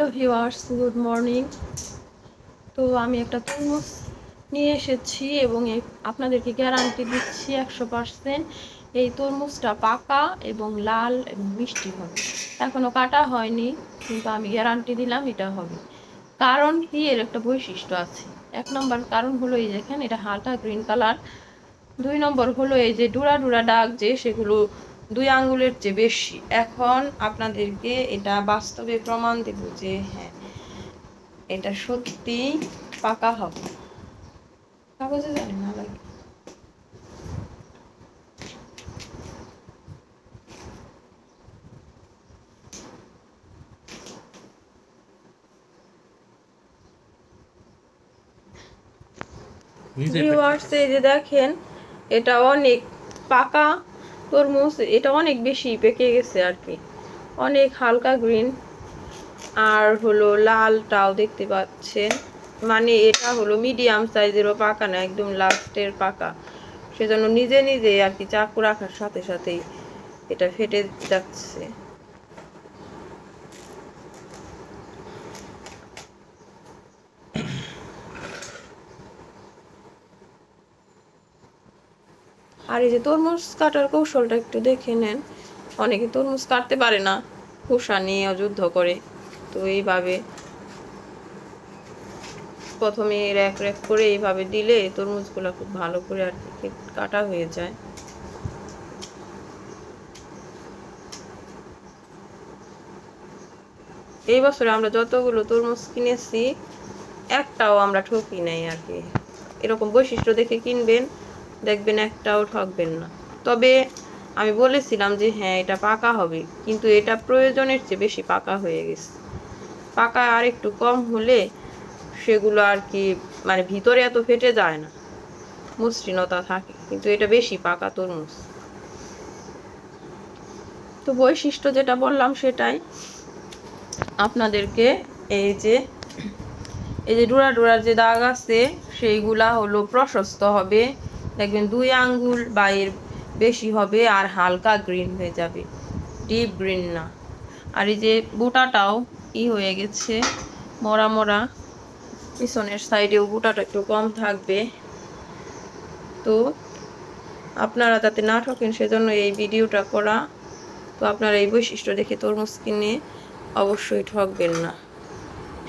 Hello viewers, good morning. তো আমি একটা তরমুজ নিয়ে এসেছি এবং আপনাদেরকে গ্যারান্টি দিচ্ছি একশো পার্সেন্ট। এই তরমুজটা পাকা এবং লাল এবং মিষ্টি হবে। এখনও কাটা হয়নি, কিন্তু আমি গ্যারান্টি দিলাম এটা হবে। কারণ কি? এর একটা বৈশিষ্ট্য আছে। এক নম্বর কারণ হলো এই দেখেন এটা হালকা গ্রিন কালার। দুই নম্বর হলো এই যে ডুরা ডুরা ডাক যে সেগুলো দুই আঙ্গুলের চেয়ে বেশি। এখন আপনাদেরকে এটা বাস্তবে প্রমাণ দেব যে হ্যাঁ এটা সত্যি পাকা হবে কাগজে জানি না লাগে। ভিউয়ার্স এই যে দেখেন এটা অনেক পাকা তরমুজ এটা অনেক বেশি পেকে গেছে আর কি। অনেক হালকা গ্রিন। আর হলো লালটাও দেখতে পাচ্ছেন। মানে এটা হলো মিডিয়াম সাইজেরও পাকা না, একদম লাস্টের পাকা। সেজন্য নিজে নিজে আর কি চাকু রাখার সাথে সাথেই এটা ফেটে যাচ্ছে। আর এই যে তরমুজ কাটার কৌশলটা একটু দেখে নেন। অনেকে তরমুজ কাটতে পারে না। খোসা নিয়ে যুদ্ধ করে। তো এইভাবে প্রথমে র্যাক র্যাক করে এইভাবে দিলে তরমুজগুলো খুব ভালো করে আর কি কাটা হয়ে যায়। এই বছরে আমরা যতগুলো তরমুজ কিনেছি, একটাও আমরা ঠকি নাই আর কি। এরকম বৈশিষ্ট্য দেখে কিনবেন। দেখবেন একটাও ঠকবেন না। তবে আমি বলেছিলাম যে হ্যাঁ এটা পাকা হবে, কিন্তু এটা প্রয়োজনের চেয়ে বেশি পাকা হয়ে গেছে। পাকা আর একটু কম হলে সেগুলো আর কি মানে ভিতরে এত ফেটে যায় না। মসৃণতা থাকে, কিন্তু এটা বেশি পাকা তরমুজ। তো বৈশিষ্ট্য যেটা বললাম সেটাই, আপনাদেরকে এই যে এই যে ডোরা ডোরার যে দাগ আছে, সেইগুলা হলো প্রশস্ত হবে। দেখবেন দুই আঙ্গুল বা এর বেশি হবে আর হালকা গ্রিন হয়ে যাবে। ডিপ গ্রিন না। আর এই যে বুটাটাও ই হয়ে গেছে, মরা মরা। পিছনের সাইডেও বুটাটা একটু কম থাকবে। তো আপনারা যাতে না ঠকেন, সেজন্য এই ভিডিওটা করা। তো আপনারা এই বৈশিষ্ট্য দেখে তরমুজ কিনে অবশ্যই ঠকবেন না।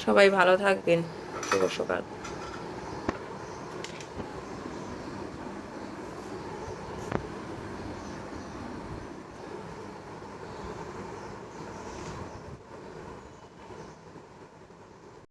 সবাই ভালো থাকবেন। শুভ সকাল।